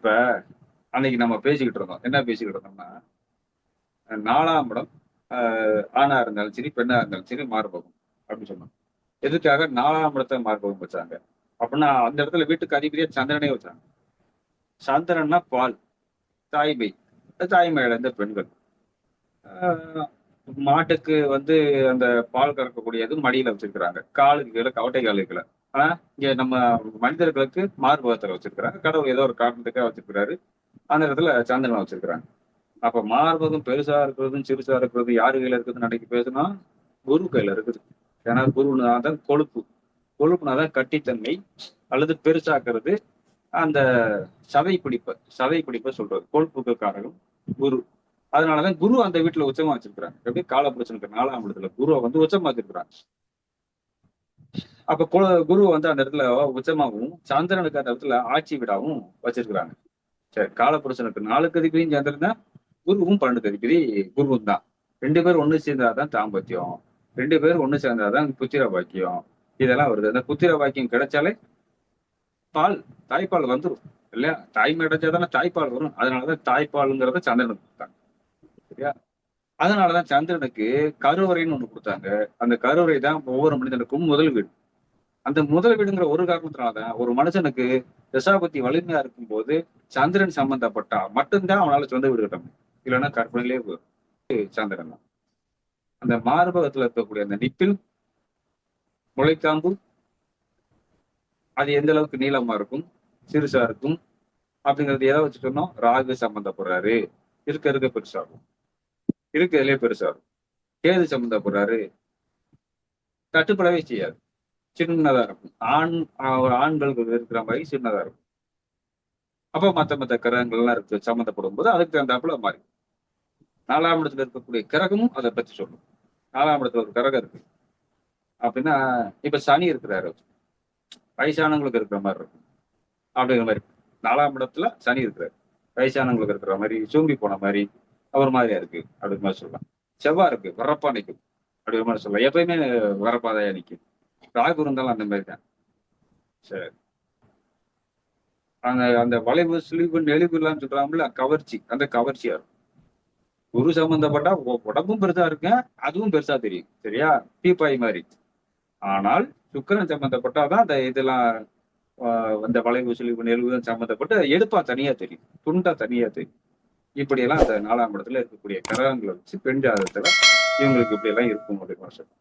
இப்ப அன்னைக்கு நம்ம பேசிக்கிட்டு இருந்தோம். என்ன பேசிக்கிட்டு இருந்தோம்னா நாலாம் இடம் ஆஹ் ஆணா இருந்தாலும் சரி பெண்ணா இருந்தாலும் சரி மார்பகம் அப்படின்னு சொன்னோம். எதுக்காக நாலாம் இடத்துல மார்பகம் வச்சாங்க? அப்படின்னா அந்த இடத்துல வீட்டுக்கு அதிபதியா சந்திரனே வச்சாங்க. சந்திரன்னா பால் தாய்மை. தாய்மையில இருந்த பெண்கள். ஆஹ் மாட்டுக்கு வந்து அந்த பால் கறக்கக்கூடியது மடியில வச்சிருக்கிறாங்க. காலுக்கு கீழே கவட்டை கால் ஆனா இங்க நம்ம மனிதர்களுக்கு மார்பகத்துல வச்சிருக்கிறாங்க. கடவுள் ஏதோ ஒரு காரணத்துக்காக வச்சிருக்கிறாரு. அந்த இடத்துல சந்திரனை வச்சிருக்கிறாங்க. அப்ப மார்பகம் பெருசா இருக்கிறதும் சிறுசா இருக்கிறது யாரு கையில இருக்குதுன்னு அன்னைக்கு பேசுனா குரு கையில இருக்குது. ஏன்னா குருனா தான் கொழுப்பு. கொழுப்புனா தான் கட்டித்தன்மை அல்லது பெருசாக்குறது. அந்த சதை பிடிப்பை சதை பிடிப்பை சொல்றது. கொழுப்புக்கு காரணம் குரு. அதனாலதான் குரு அந்த வீட்டுல உச்சமா வச்சிருக்கிறாங்க. எப்படி? காலபுருஷனுக்கு நாலாம் இடத்துல குருவை வந்து உச்சமா வச்சிருக்கிறாங்க அப்ப குரு வந்து அந்த இடத்துல உச்சமாகவும் சந்திரனுக்கு அந்த இடத்துல ஆட்சி விடாவும் வச்சிருக்கிறாங்க. சரி காலபுருஷனுக்கு நாலுக்கு அதிபதியும் சந்திரன் தான் குருவும் பன்னெண்டுக்கு அதிபதி குருவும் தான். ரெண்டு பேரும் ஒண்ணு சேர்ந்தாதான் தாம்பத்தியம். ரெண்டு பேரும் ஒண்ணு சேர்ந்தாதான் புத்திர பாக்கியம். இதெல்லாம் வருது. அந்த புத்திர பாக்கியம் கிடைச்சாலே பால் தாய்ப்பால் வந்துடும் இல்லையா? தாய்மை கிடைச்சாதானே தாய்ப்பால் வரும். அதனாலதான் தாய்ப்பாலுங்கிறத சந்திரனுக்கு கொடுத்தாங்க. சரியா? அதனாலதான் சந்திரனுக்கு கருவறைன்னு ஒண்ணு கொடுத்தாங்க. அந்த கருவறை தான் ஒவ்வொரு மனிதனுக்கும் முதல் வீடு. அந்த முதல் வீடுங்கிற ஒரு காரணத்தினாலதான் ஒரு மனுஷனுக்கு தசாபத்தி வலிமையா இருக்கும் போது சந்திரன் சம்பந்தப்பட்டா மட்டும்தான் அவனால சொந்த வீடு கட்ட முடியும். இல்லைன்னா கற்பனையிலே சந்திரன். தான் அந்த மார்பகத்துல இருக்கக்கூடிய அந்த நிப்பில் முளைக்காம்பு அது எந்த அளவுக்கு நீளமா இருக்கும் சிறுசா இருக்கும் அப்படிங்கறது எதை வச்சு சொன்னோம் ராகு சம்பந்தப்படுறாரு. இருக்க இருக்க பெருசாகும். இருக்கிறதுலே பெருசாகும். கேது சம்பந்தப்படுறாரு. கட்டுப்படவே செய்யாது. சின்னதா இருக்கும். ஆண் ஒரு ஆண்களுக்கு இருக்கிற மாதிரி சின்னதா இருக்கும். அப்ப மத்த மத்த கிரகங்கள் எல்லாம் இருக்கு சம்மந்தப்படும் போது அதுக்கு தகுந்தாப்புல மாறி நாலாம் இடத்துல இருக்கக்கூடிய கிரகமும் அதை பத்தி சொல்லும். நாலாம் இடத்துல ஒரு கிரகம் இருக்கு. அப்படின்னா இப்ப சனி இருக்கிறாரு. வயசானவங்களுக்கு இருக்கிற மாதிரி இருக்கும். அப்படிங்கிற மாதிரி நாலாம் இடத்துல சனி இருக்கிறாரு. வயசானவங்களுக்கு இருக்கிற மாதிரி சூம்பி போன மாதிரி அவர் மாதிரியா இருக்கு. அப்படிங்கிற மாதிரி சொல்லலாம். செவ்வாய் இருக்கு. வரப்பா நிற்கும் அப்படிங்கிற மாதிரி சொல்லலாம். எப்பயுமே வரப்பாதையா நிற்கும் ராகு இருந்தாலும் அந்த மாதிரி தான். சரி. அந்த அந்த வளைவு சுழிவு நெளிவு எல்லாம் சொல்றாங்கல்ல கவர்ச்சி. அந்த கவர்ச்சியா இருக்கும். குரு சம்பந்தப்பட்டா உடம்பும் பெருசா இருக்கேன் அதுவும் பெருசா தெரியும். சரியா? பீப்பாய் மாதிரி. ஆனால் சுக்கிரன் சம்பந்தப்பட்டாதான் அந்த இதெல்லாம் அந்த வளைவு சுழிவு நெளிவு சம்பந்தப்பட்டு எடுப்பா தனியா தெரியும். துண்டா தனியா தெரியும். இப்படியெல்லாம் அந்த நாலாம் இடத்துல இருக்கக்கூடிய கிரகங்களை வச்சு பெண் ஜாதகத்துல இவங்களுக்கு இப்படி எல்லாம் இருக்கும் அப்படின்னு சொல்லலாம்